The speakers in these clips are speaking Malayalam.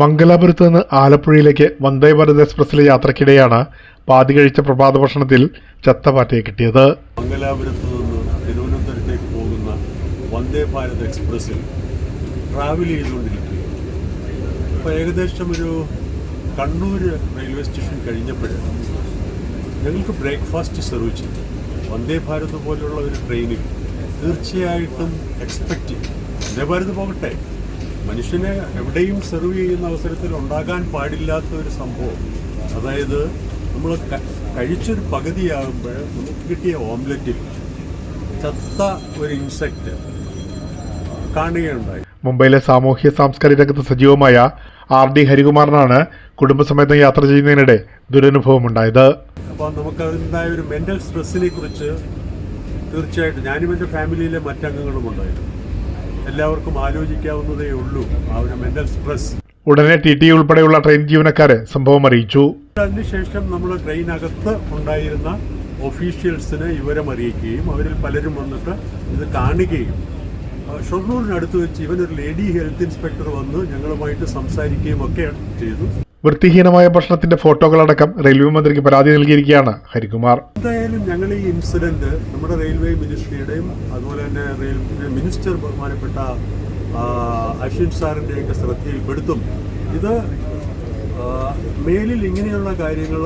മംഗലാപുരത്ത് നിന്ന് ആലപ്പുഴയിലേക്ക് വന്ദേ ഭാരത് എക്സ്പ്രസിലെ യാത്രക്കിടെയാണ് പാതി കഴിച്ച പ്രഭാത ഭക്ഷണത്തിൽ ചത്തപാറ്റയെ കിട്ടിയത്. മംഗലാപുരത്ത് നിന്ന് തിരുവനന്തപുരത്തേക്ക് പോകുന്ന വന്ദേ ഭാരത് എക്സ്പ്രസിൽ ട്രാവൽ ചെയ്തുകൊണ്ടിരിക്കുകയാണ് ഏകദേശം ഒരു കണ്ണൂർ റെയിൽവേ സ്റ്റേഷൻ കഴിഞ്ഞപ്പോൾ ഞങ്ങൾക്ക് ബ്രേക്ക്ഫാസ്റ്റ് സെർവ് ചെയ്തു. വന്ദേ ഭാരത് പോലെയുള്ള ഒരു ട്രെയിനിൽ തീർച്ചയായിട്ടും എക്സ്പെക്റ്റ് വന്ദേ ഭാരത് പോകട്ടെ? മനുഷ്യനെ എവിടെയും സെർവ് ചെയ്യുന്ന അവസരത്തിൽ ഉണ്ടാകാൻ പാടില്ലാത്ത ഒരു സംഭവം. അതായത് നമ്മൾ കഴിച്ചൊരു പകുതിയാകുമ്പോൾ നമുക്ക് കിട്ടിയ ഓംലെറ്റിൽ ചത്ത ഒരു ഇൻസെക്റ്റ് കാണുകയുണ്ടായി. മുംബൈയിലെ സാമൂഹ്യ സാംസ്കാരിക രംഗത്ത് സജീവമായ ആർ ഡി ഹരികുമാറിനാണ് കുടുംബസമേതം യാത്ര ചെയ്യുന്നതിനിടെ ദുരനുഭവമുണ്ടായത്. അപ്പോൾ നമുക്ക് അതിനുണ്ടായ ഒരു മെന്റൽ സ്ട്രെസ്സിനെ കുറിച്ച് തീർച്ചയായിട്ടും ഞാനും എന്റെ ഫാമിലിയിലെ മറ്റംഗങ്ങളും ഉണ്ടായിരുന്നു എല്ലാവർക്കും ആലോചിക്കാവുന്നതേ ഉള്ളൂ. ആ ഒരു മെന്റൽ സ്ട്രെസ് ഉടനെ ടി ടി ഉൾപ്പെടെയുള്ള ട്രെയിൻ ജീവനക്കാരെ സംഭവം അറിയിച്ചു. അതിനുശേഷം നമ്മൾ ട്രെയിനകത്ത് ഉണ്ടായിരുന്ന ഒഫീഷ്യൽസിന് വിവരം അറിയിക്കുകയും അവരിൽ പലരും വന്നിട്ട് ഇത് കാണുകയും. ഷൊർണൂരിനടുത്ത് വെച്ച് ഇവനൊരു ലേഡി ഹെൽത്ത് ഇൻസ്പെക്ടർ വന്ന് ഞങ്ങളുമായിട്ട് സംസാരിക്കുകയും ഒക്കെ ചെയ്തു. വൃത്തിഹീനമായ ഭക്ഷണത്തിന്റെ ഫോട്ടോകളടക്കം റെയിൽവേ മന്ത്രിക്ക് പരാതി നൽകിയിരിക്കുകയാണ് ഹരികുമാർ. എന്തായാലും ഞങ്ങൾ ഈ ഇൻസിഡന്റ് നമ്മുടെ റെയിൽവേ മിനിസ്ട്രിയുടെയും അതുപോലെ തന്നെ റെയിൽവേ മിനിസ്റ്റർ ബഹുമാനപ്പെട്ട അശ്വിൻ സാറിന്റെയൊക്കെ ശ്രദ്ധയിൽപ്പെടുത്തും. ഇത് മേലിൽ ഇങ്ങനെയുള്ള കാര്യങ്ങൾ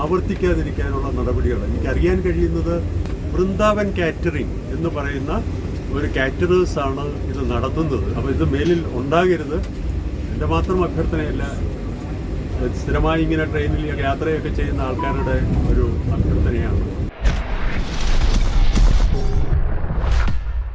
ആവർത്തിക്കാതിരിക്കാനുള്ള നടപടികൾ എനിക്കറിയാൻ കഴിയുന്നത് വൃന്ദാവൻ കാറ്ററിംഗ് എന്ന് പറയുന്ന ഒരു കാറ്ററേഴ്സാണ് ഇത് നടത്തുന്നത്. അപ്പോൾ ഇത് മേലിൽ ഉണ്ടാകരുത്. എന്റെ മാത്രം അഭ്യർത്ഥനയല്ല സ്ഥിരമായി ഇങ്ങനെ ട്രെയിനിൽ യാത്രയൊക്കെ ചെയ്യുന്ന ആൾക്കാരുടെ ഒരു അഭ്യർത്ഥനയാണ്